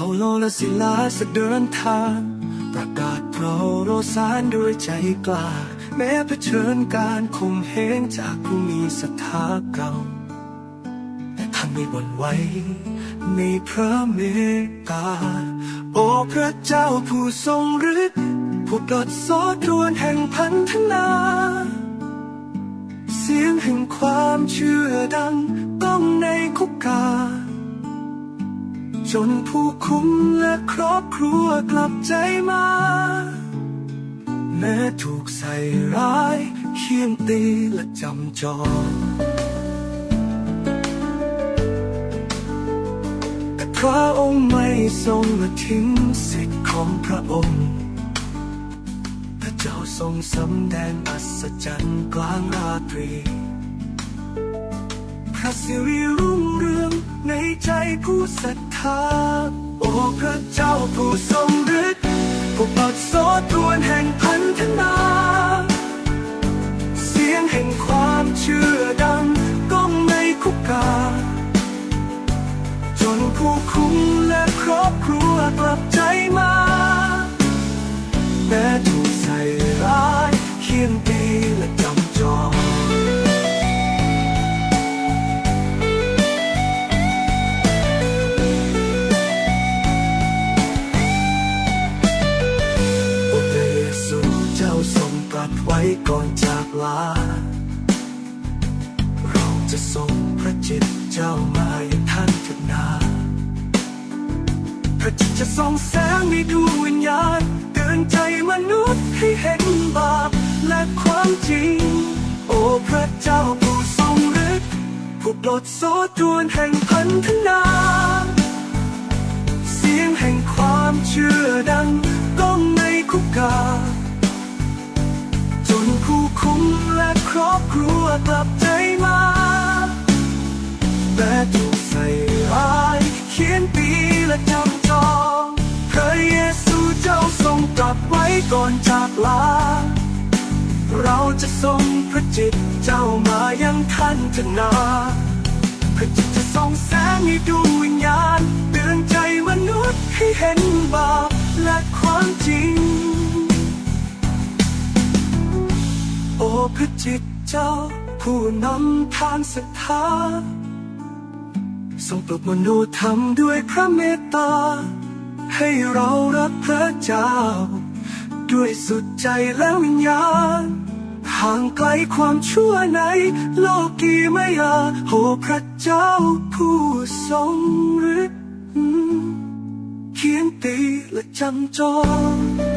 าโลและศิลาสเดินทาง ประกาศโปรโรสารด้วยใจกล้า แม้เผชิญการคงเหงจากผู้มีศรัทธาเก่าแต่ท่านไม่หวั่นไหวในพระเมตตา โอ้พระเจ้าผู้ทรงฤทธิ์ผู้ปลดโซ่ตรวนแห่งพันธนา เสียงแห่งความเชื่อดังก้องในค จนผู้คุ้มและครอบครัวกลับใจมา แม้ถูกใส่ร้ายเคี่ยนตีและจำจองแต่พระองค์ไม่ทรงละทิ้งสิทธิ์ของพระองค์พระเจ้าทรงสำแดงอัศจรรย์กลางราตรี พระสิริรุ่งเรืองในใจผู้ศรัทธา โอ้พระเจ้าผู้ทรงฤทธิ์ผู้ปลดโซ่ตรวนแห่งพันธนา เสียงแห่งความเชื่อดังก้องในคุกกา จนผู้คุ้มและครอบครัวกลับใจมาแม้ถูกใส่ร้ายเคียนตีและ ก่อนจากลา เราจะส่งพระจิตเจ้ามาอย่างท่านถึงนา พระจิตจะส่องแสงในดวงวิญญาณเตือนใจมนุษย์ให้เห็นบาปและความจริง โอ้พระเจ้าผู้ทรงฤทธิ์ผู้ปลดโซ่ตรวนแห่งพันธนา เสียงแห่งความเชื่อดังก้อง อบครัวกลับใจมาแม้ถูกใส่ร้ายเขียนปีและจำจองพระเยซูเจ้าทรงตรัสไว้ก่อนจากลา เราจะส่งพระจิตเจ้ามายังท่านทนา พระจิตจะส่องแสงในดวงวิญญาณ พระจิตเจ้า ผู้นำทางศรัทธาทรงปลุกมนุษย์ทำด้วยพระเมตตา ให้เรารักพระเจ้า ด้วยสุดใจและวิญญาณห่างไกลความชั่วในโลกีมายาโอ้พระเจ้าผู้ทรงฤทธิ์เขียนตีและจำจอง